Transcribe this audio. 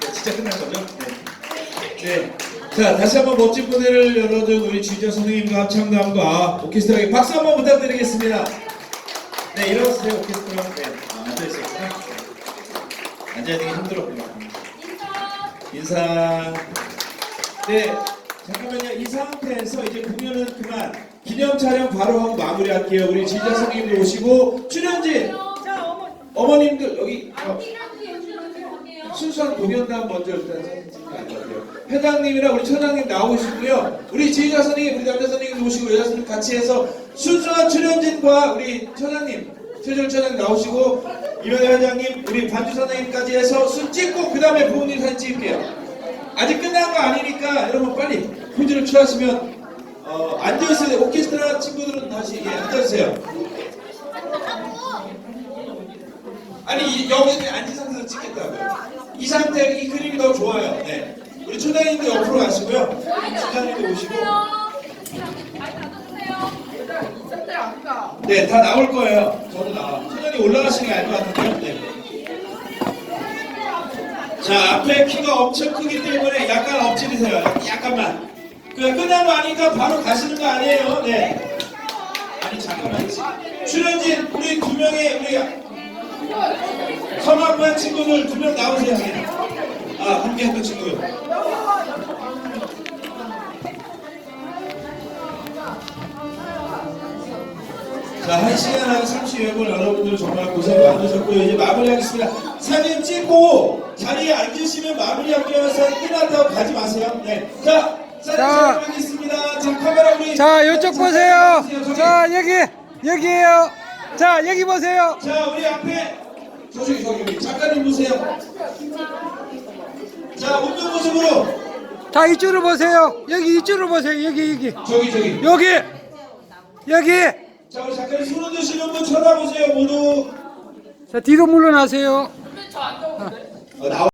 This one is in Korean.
네, 진짜 끝난 거죠? 네. 네. 자, 다시 한번 멋진 무대를 열어준 우리 지휘자 선생님과 합창단과 오케스트라에게 박수 한번 부탁드리겠습니다. 네, 일어서세요, 오케스트라. 네, 아, 앉아있었구나. 앉아야 되기 힘들었구나. 인사. 네, 잠깐만요. 이 상태에서 이제 공연은 그만. 기념 촬영 바로 하고 마무리할게요. 우리 지휘자 선생님도 오시고, 출연진, 어머님들 여기 어, 순수한 공연단 먼저 일단 게 같아요. 회장님이랑 우리 처장님 나오시고요. 우리 지휘자 선생님, 우리 남자 선생님 오시고 여자 선생님 같이 해서 순수한 출연진과 우리 처장님, 최정 처장님 나오시고 이명희 회장님, 우리 반주 선생님까지 해서 순 찍고 그 다음에 부모님 사진 찍을게요. 아직 끝난 거 아니니까 여러분 빨리 포즈를 취하시면 어, 앉아있어요. 오케스트라 친구들은 다시 예, 앉아주세요. 아니 이- 여기 앉은 상태에서 찍겠다고요. 이 상태 이 그림이 더 좋아요. 네. 우리 초장님도 옆으로 가시고요. 초장님도 오시고. 네, 다 나올 거예요. 저도 나와. 초장님 올라가시는 게 알 것 같은데요. 네. 자, 앞에 키가 엄청 크기 때문에 약간 엎질리세요. 약간만. 그거 아니니까 바로 가시는 거 아니에요. 네. 아니 잠깐만. 출연진 우리 두 명의 우리 서막반 친구들 두 명 나오세요. 네. 아, 함께 했던 친구요. 자, 한 시간 한 30여 분 여러분들 정말 고생 많으셨고요. 이제 마무리하겠습니다. 사진 찍고 자리에 앉으시면 마무리할게요. 사진 끝났다고 가지 마세요. 네. 자, 사진 자. 촬영하겠습니다. 자, 카메라 우리. 자, 이쪽 보세요. 저기. 자, 여기, 여기에요. 자, 여기 보세요. 자, 우리 앞에 저기 저기 우리 작가님 보세요. 자, 웃는 모습으로 자, 이쪽으로 보세요. 여기, 이쪽으로 보세요. 여기, 여기. 저기 저기. 여기, 여기. 자, 우리 작가님 손 흔드시는 분 쳐다보세요, 모두. 자, 뒤로 물러나세요. 어, 나와.